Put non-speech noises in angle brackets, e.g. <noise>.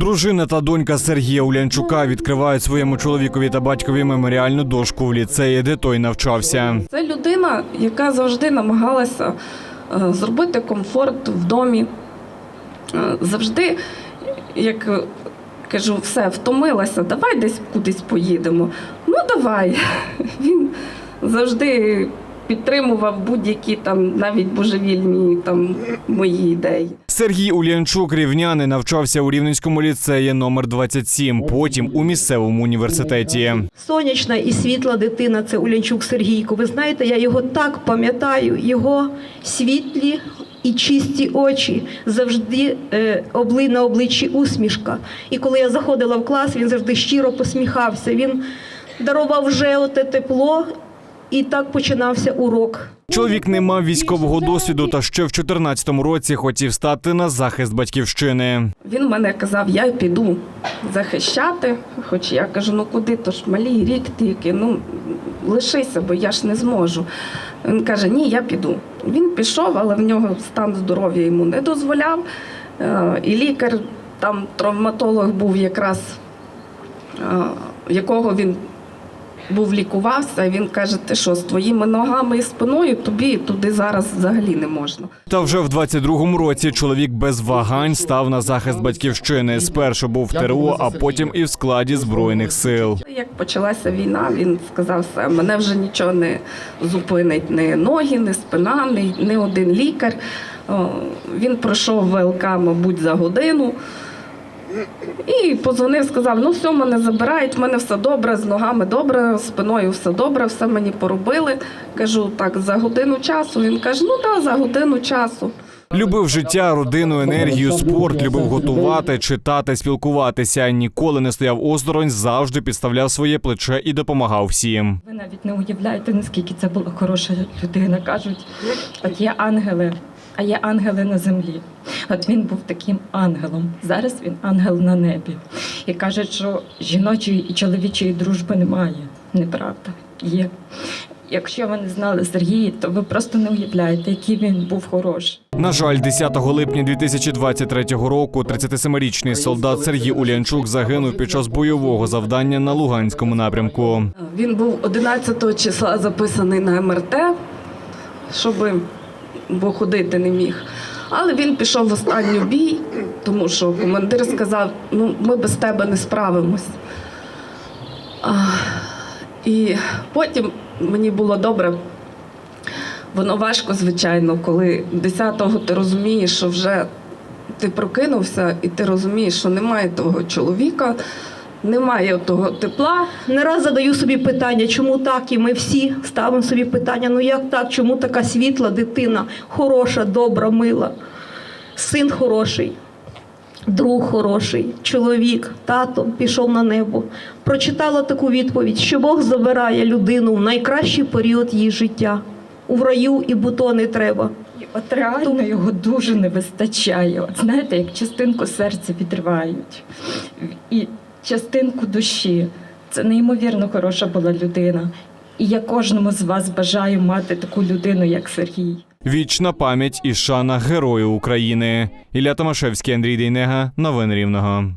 Дружина та донька Сергія Улянчука відкривають своєму чоловікові та батькові меморіальну дошку в ліцеї, де той навчався. Це людина, яка завжди намагалася е, зробити комфорт в домі. Е, Завжди, як е, кажу, все, втомилася, давай десь кудись поїдемо. Ну давай. <laughs> Він завжди підтримував будь-які там навіть божевільні там мої ідеї. Сергій Улянчук рівняни навчався у Рівненському ліцеї номер 27, потім у місцевому університеті. Сонячна і світла дитина це Улянчук Сергійко. Ви знаєте, я його так пам'ятаю, його світлі і чисті очі, завжди е, обли на обличчі усмішка. І коли я заходила в клас, він завжди щиро посміхався. Він дарував вже оте тепло, і так починався урок. Чоловік не мав військового досвіду та ще в 14-му році хотів стати на захист батьківщини. Він мене казав, я піду захищати. Хоч я кажу, ну куди то ж малий рік тільки, ну лишися, бо я ж не зможу. Він каже, ні, я піду. Він пішов, але в нього стан здоров'я йому не дозволяв. Е, І лікар, там травматолог був якраз, е, якого він був лікувався, він каже, ти що, з твоїми ногами і спиною тобі туди зараз взагалі не можна. Та вже в 22-му році чоловік без вагань став на захист батьківщини. Спершу був в ТРО, а потім і в складі збройних сил. Як почалася війна, він сказав, все, мене вже нічого не зупинить, ні ноги, ні спина, ні, ні один лікар. Він пройшов ВЛК, мабуть, за годину. І позвонив, сказав: ну все, мене забирають, в мене все добре, з ногами добре, з спиною все добре, все мені поробили. Кажу, так, за годину часу. Він каже, ну так, за годину часу. Любив життя, родину, енергію, спорт, любив готувати, читати, спілкуватися. Ніколи не стояв осторонь, завжди підставляв своє плече і допомагав всім. Ви навіть не уявляєте, наскільки це була хороша людина. Кажуть, от є ангели, а є ангели на землі. От він був таким ангелом. Зараз він ангел на небі. І кажуть, що жіночої і чоловічої дружби немає. Неправда. Є. Якщо ви не знали Сергія, то ви просто не уявляєте, який він був хороший. На жаль, 10 липня 2023 року 37-річний солдат Сергій Улянчук загинув під час бойового завдання на Луганському напрямку. Він був 11 числа записаний на МРТ, щоб бо ходити не міг. Але він пішов в останню бій, тому що командир сказав: ну, ми без тебе не справимось. А, і потім мені було добре. Воно важко, звичайно, коли 10-го ти розумієш, що вже ти прокинувся, і ти розумієш, що немає того чоловіка, немає того тепла, Не раз задаю собі питання, чому так, і ми всі ставимо собі питання: ну як так, чому така світла дитина, хороша, добра, мила, син хороший, друг хороший, чоловік, тато пішов на небо. Прочитала таку відповідь, що Бог забирає людину в найкращий період її життя. У раю і буто не треба. От реально його дуже не вистачає. От знаєте, як частинку серця відривають і частинку душі. Це неймовірно хороша була людина. І я кожному з вас бажаю мати таку людину, як Сергій. Вічна пам'ять і шана герою України. Ілля Томашевський, Андрій Дейнега. Новини Рівного.